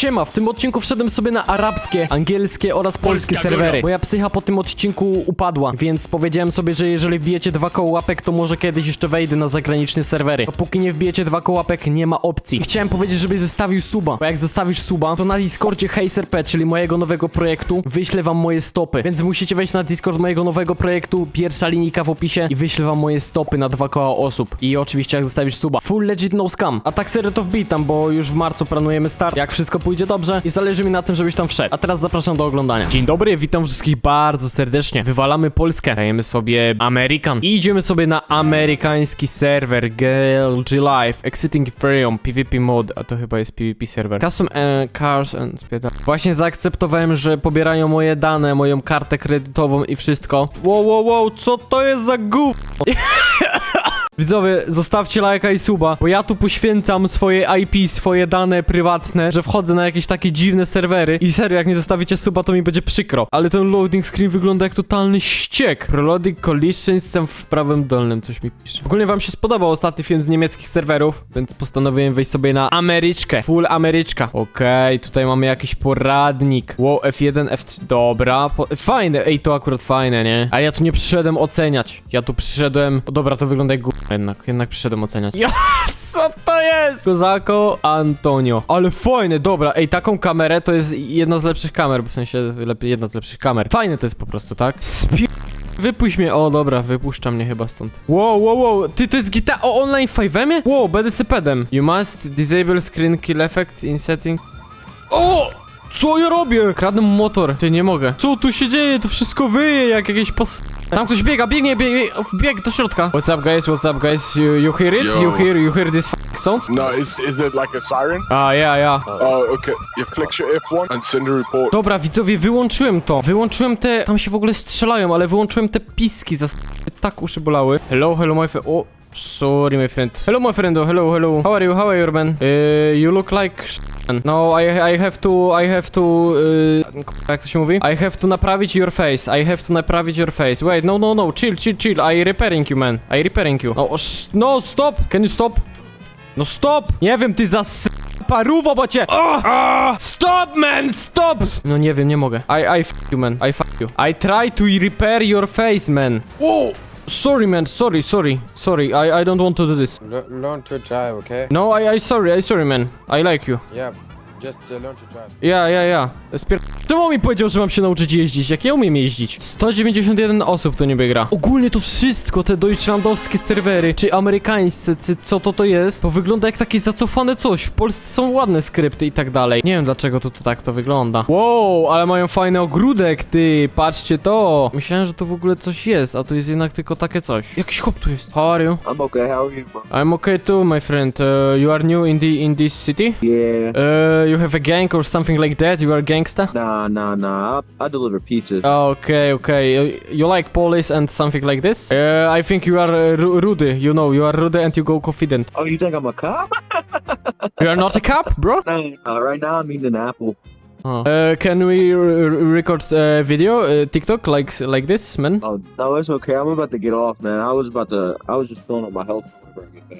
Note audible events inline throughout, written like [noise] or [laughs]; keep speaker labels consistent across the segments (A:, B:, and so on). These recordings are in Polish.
A: Siema, w tym odcinku wszedłem sobie na arabskie, angielskie oraz polskie
B: Polska
A: serwery. Moja psycha po tym odcinku upadła, więc powiedziałem sobie, że jeżeli wbijecie dwa koło łapek, to może kiedyś jeszcze wejdę na zagraniczne serwery. Dopóki nie wbijecie dwa koło łapek, nie ma opcji. Chciałem powiedzieć, żebyś zostawił suba, bo jak zostawisz suba, to na Discordzie HeySerP, czyli mojego nowego projektu, wyślę wam moje stopy. Więc musicie wejść na Discord mojego nowego projektu, pierwsza linijka w opisie i wyślę wam moje stopy na dwa koła osób. I oczywiście jak zostawisz suba. Full legit no scam. A tak serio to wbij tam, bo już w marcu planujemy start. Jak wszystko pójdzie dobrze i zależy mi na tym, żebyś tam wszedł. A teraz zapraszam do oglądania. Dzień dobry, witam wszystkich bardzo serdecznie. Wywalamy Polskę, dajemy sobie American i idziemy sobie na amerykański serwer GLG Live, Exiting Ethereum, PvP mod, a to chyba jest PvP serwer. Custom e, Cars and. Właśnie zaakceptowałem, że pobierają moje dane, moją kartę kredytową i wszystko. Wow, wow, wow, co to jest za gów? [laughs] Widzowie, zostawcie lajka i suba, bo ja tu poświęcam swoje IP, swoje dane prywatne, że wchodzę na jakieś takie dziwne serwery i serio, jak nie zostawicie suba, to mi będzie przykro. Ale ten loading screen wygląda jak totalny ściek. Proloading collisions jestem w prawym dolnym, coś mi pisze. Ogólnie wam się spodobał ostatni film z niemieckich serwerów, więc postanowiłem wejść sobie na Ameryczkę. Full Ameryczka. Okej, tutaj mamy jakiś poradnik. Wow, F1, F3, dobra. Po... Fajne, ej, to akurat fajne, nie? A ja tu nie przyszedłem oceniać. Ja tu przyszedłem... Dobra, to wygląda jak jednak, jednak przyszedłem oceniać. Ja, co to jest? Kozako Antonio. Ale fajne, dobra. Ej, taką kamerę to jest jedna z lepszych kamer, w sensie lepiej, jedna z lepszych kamer. Fajne to jest po prostu, tak? Spi... Wypuść mnie, o dobra, wypuszcza mnie chyba stąd. Wow, wow, wow, ty to jest gita o online 5 Wow, będę sypedem. You must disable screen kill effect in setting. O! Co ja robię? Kradnę mu motor. Ty, nie mogę. Co tu się dzieje? To wszystko wyje jak jakieś pos... Tam ktoś biega, biegnie, biegnie, bieg do środka. What's up guys, what's up guys? You, you hear it?
B: Yo.
A: You hear, you hear this f***ing sound?
B: No, is is it like a siren?
A: A, ja, ja.
B: Oh, okay. You flick your F1 and send a report.
A: Dobra, widzowie, wyłączyłem to. Wyłączyłem te... Tam się w ogóle strzelają, ale wyłączyłem te piski. Zas... Tak uszy bolały. Hello, hello, my friend. O, sorry, my friend. Hello, my friendo. Hello, hello. How are you? How are you, man? Uh, you look like... No, I, I have to... I have to... Uh, jak to się mówi? I have to naprawić your face. I have to naprawić your face. Wait, no, no, no. Chill, chill, chill. I repairing you, man. I repairing you. No, no, stop. Can you stop? No stop! Nie wiem, ty zas... Paruwo, bo cię... Oh, stop, man, stop! No nie wiem, nie mogę. I, I f you, man. I f you. I try to repair your face, man. Whoa! Sorry, man. Sorry, sorry. Sorry. I, I don't want to do this.
C: Le- learn to drive, okay?
A: No, I, I sorry. I sorry, man. I like you.
C: Yeah, just uh, learn to drive.
A: Ja, ja, ja. Spier... Czemu on mi powiedział, że mam się nauczyć jeździć? Jak ja umiem jeździć? 191 osób to niby gra. Ogólnie to wszystko, te deutschlandowskie serwery, czy amerykańscy, czy co to to jest, to wygląda jak takie zacofane coś. W Polsce są ładne skrypty i tak dalej. Nie wiem dlaczego to, to tak to wygląda. Wow, ale mają fajny ogródek, ty. Patrzcie to. Myślałem, że to w ogóle coś jest, a to jest jednak tylko takie coś. Jakiś hop tu jest. How are you?
D: I'm okay. How are you, bro?
A: I'm okay too, my friend. Uh, you are new in the in this city?
D: Yeah.
A: Uh, you have a gang or something like that? You are a gangster?
D: Nah, nah, nah. I, I deliver pizzas.
A: Okay, okay. Uh, You like police and something like this? Uh, I think you are uh, Ru- Rudy. You know, you are Rudy and you go confident.
D: oh, you think I'm a cop?
A: You are not a cop, bro? [laughs]
D: no, uh, right now I'm eating an apple.
A: Oh. Uh, can we record uh, video, uh, TikTok, like like this, man?
D: Oh, no, it's okay. I'm about to get off, man. I was about to. I was just filling up my health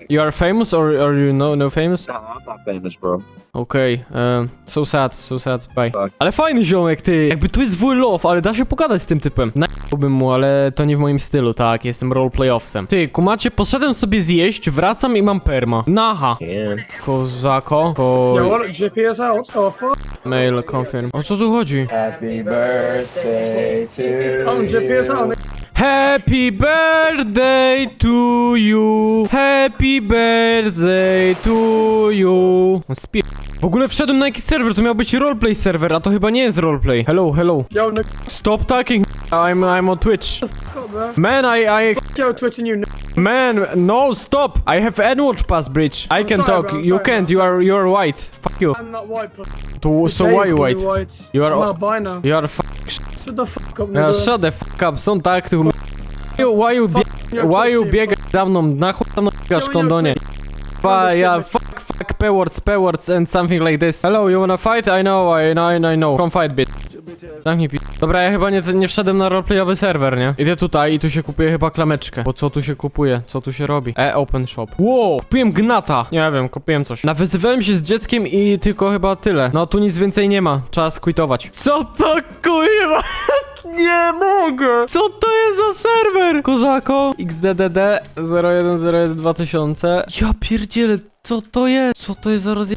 A: You are famous or are you no no famous?
D: Nah, I'm not famous, bro.
A: Okej, um, so sad, so sad, bye.
D: Tak.
A: Ale fajny ziomek, ty! Jakby tu jest zwój love, ale da się pogadać z tym typem. Najbym mu, ale to nie w moim stylu, tak? Jestem roleplayowcem. Ty, kumacie, poszedłem sobie zjeść, wracam i mam perma. Naha.
D: Yeah.
A: Kozako. Ko...
E: Yo, what? GPS out? Oh, fuck.
A: Mail confirm. O co tu chodzi?
C: Happy birthday to
E: Oh, GPS out.
A: Happy birthday to you. Happy birthday to you. No Spie... W ogóle wszedłem na jakiś serwer, to miał być roleplay serwer, a to chyba nie jest roleplay. Hello, hello.
E: Yo,
A: Stop talking. I'm I'm on Twitch.
E: fuck, bro.
A: Man, I I
E: Yo, twitching you, nigga.
A: man, no stop. I have N-word pass bridge. I can
E: sorry,
A: talk.
E: bro, I'm
A: you
E: sorry,
A: can't.
E: bro,
A: You are you are white. Fuck you.
E: I'm not white, bro.
A: To, so why you
E: me
A: white? You are-
E: I'm albino.
A: You are f-
E: Shut the fuck up, nigga.
A: shut the fuck up. Są tak tu. Why you bie-
E: your
A: Why you
E: pussy,
A: biegasz za mną? Na chuj tam biegasz
E: Show
A: kondonie? Fa, ja, fuck, fuck, P-words, P-words and something like this. Hello, you wanna fight? I know, I know, I know. Come fight, bitch. Zamknij pi... Dobra, ja chyba nie, nie wszedłem na roleplayowy serwer, nie? Idę tutaj i tu się kupuje chyba klameczkę. Bo co tu się kupuje? Co tu się robi? E, open shop. Wow, kupiłem gnata. Nie wiem, kupiłem coś. Nawyzywałem się z dzieckiem i tylko chyba tyle. No tu nic więcej nie ma. Trzeba squitować. Co to kurwa? [laughs] Nie mogę! Co to jest za serwer? Kozako XDDD 0101 2000 Ja pierdzielę, co to jest? Co to jest za rozje...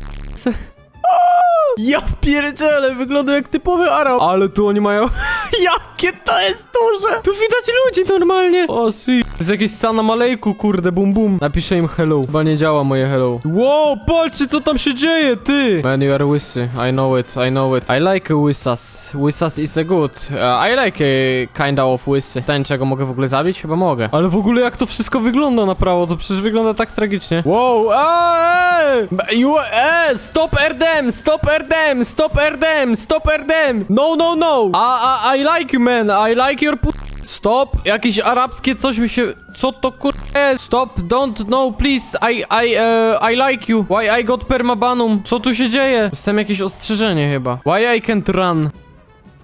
A: Ja pierdzielę, wygląda jak typowy Arab. Ale tu oni mają... [laughs] Jakie to jest duże! Tu widać ludzi normalnie. O, sweet. To jest jakieś sana malejku, kurde, bum bum. Napiszę im hello. Chyba nie działa moje hello. Wow, patrzcie co tam się dzieje, ty! Man, you are wissy. I know it, I know it. I like wissas. Wissas is a good. Uh, I like a kinda of wissy. Ten, czego mogę w ogóle zabić? Chyba mogę. Ale w ogóle jak to wszystko wygląda na prawo, to przecież wygląda tak tragicznie. Wow, eee! You, eee! Stop RDM, stop RDM, stop RDM, stop RDM! No, no, no! I, I, I like you, man, I like your pu... Stop! Jakieś arabskie coś mi się... Co to kur... E, stop, don't, no, please, I, I, uh, I like you. Why I got permabanum? Co tu się dzieje? Dostałem jakieś ostrzeżenie chyba. Why I can't run?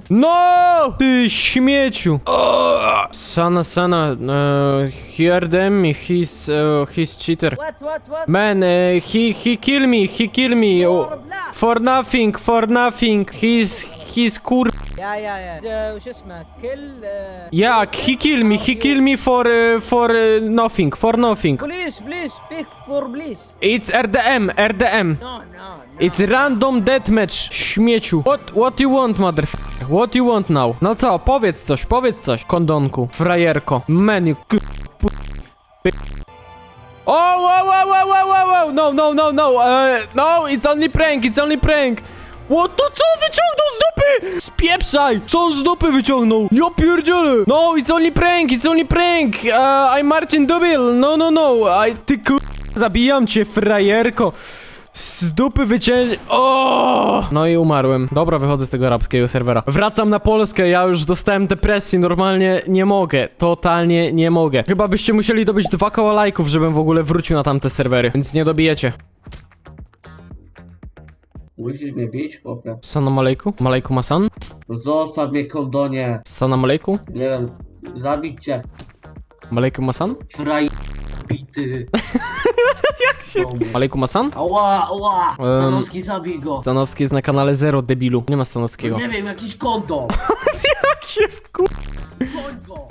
A: No! Ty śmieciu! Sana, sana, uh, hear them, he's, uh, he's cheater.
F: What, what, what?
A: Man, uh, he, he kill me, he kill me. Oh, for nothing, for nothing. He's, he's kur...
F: يا يا يا وش اسمه كل
A: Yeah, he kill me, he kill me for, uh, for uh, nothing, for nothing.
F: بليز بليز سبيك فور بليز
A: It's RDM, RDM.
F: نو نو
A: It's random deathmatch, śmieciu. What, what you want, motherfucker? What you want now? No co, powiedz coś, powiedz coś, kondonku, frajerko, menu, k... pu- py- O, wow, wow, wow, wow, wow, wow, no, no, no, no, uh, no, it's only prank, it's only prank. What, to co wyciągnął z dupy? Spieprzaj! Co on z dupy wyciągnął? Ja pierdzielę! No, it's only prank, it's only prank! Uh, I'm Marcin Dubil, no, no, no, I, ty kur... Zabijam cię, frajerko! Z dupy wycię... O! No i umarłem. Dobra, wychodzę z tego arabskiego serwera. Wracam na Polskę, ja już dostałem depresji, normalnie nie mogę. Totalnie nie mogę. Chyba byście musieli dobyć dwa koła lajków, żebym w ogóle wrócił na tamte serwery, więc nie dobijecie.
G: Musisz mnie bić, chłopie.
A: Salam alejku? Malejku masan?
G: Zostaw mnie, kondonie.
A: Salam alejku?
G: Nie wiem, zabić cię.
A: Malejku masan?
G: Fraj... bity. [laughs] Jak się...
A: Malejku masan?
G: Ała, ała!
A: Em.
G: Stanowski, zabij go.
A: Stanowski jest na kanale Zero, debilu. Nie ma Stanowskiego.
G: Nie wiem, jakiś kondom. [laughs]
A: Jak się wku...
G: Chodź go.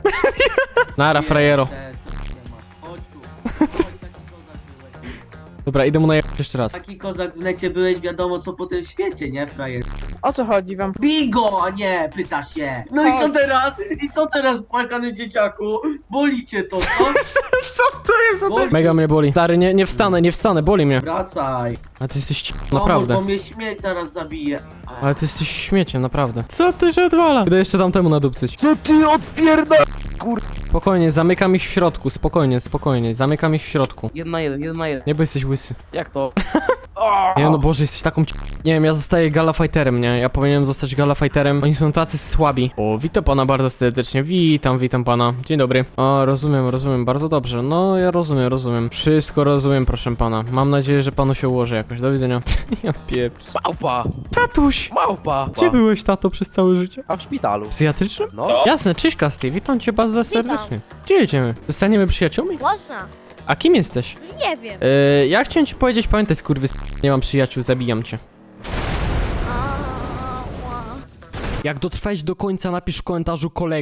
G: [laughs]
A: Nara, frajero.
G: Chodź tu. Chodź, byłeś.
A: Dobra, idę mu na jeszcze raz.
G: Taki kozak w necie byłeś, wiadomo co po tym świecie, nie, frajer?
H: O co chodzi wam?
G: Bij go, a nie, pyta się. No i co teraz? I co teraz, płakany dzieciaku? Boli cię to, co? [laughs]
A: Co to jest za
G: Boli.
A: Mega mnie boli. Stary, nie, nie wstanę, nie wstanę, boli mnie.
G: Wracaj.
A: A ty jesteś ci-
G: Pomóż,
A: naprawdę.
G: bo mnie śmieć zaraz zabije.
A: Ale ty jesteś śmieciem, naprawdę. Co ty się odwala? Idę jeszcze tamtemu nadupcyć.
D: Co ty odpierda...
A: Spokojnie, zamykam ich w środku, spokojnie, spokojnie, zamykam ich w środku.
H: Jeden na jeden, jeden na jeden.
A: Nie, bo jesteś łysy.
H: Jak to? [laughs]
A: Nie no Boże, jesteś taką ci... Nie wiem, ja zostaję galafighterem, nie? Ja powinienem zostać galafighterem. Oni są tacy słabi. O, witam pana bardzo serdecznie. Witam, witam pana. Dzień dobry. O, rozumiem, rozumiem, bardzo dobrze. No, ja rozumiem, rozumiem. Wszystko rozumiem, proszę pana. Mam nadzieję, że panu się ułoży jakoś. Do widzenia. [laughs] ja pieprz.
H: Małpa!
A: Tatuś!
H: Małpa!
A: Gdzie byłeś, tato, przez całe życie?
H: A w szpitalu.
A: Psychiatrycznym?
H: No.
A: Jasne, cześć Kasty, witam cię bardzo serdecznie. Gdzie jedziemy? Zostaniemy przyjaciółmi?
I: Można.
A: A kim jesteś?
I: Nie wiem.
A: Yy, ja chciałem ci powiedzieć, pamiętaj skurwys... Nie mam przyjaciół, zabijam cię.
I: Ała.
A: Jak dotrwałeś do końca, napisz w komentarzu kolega.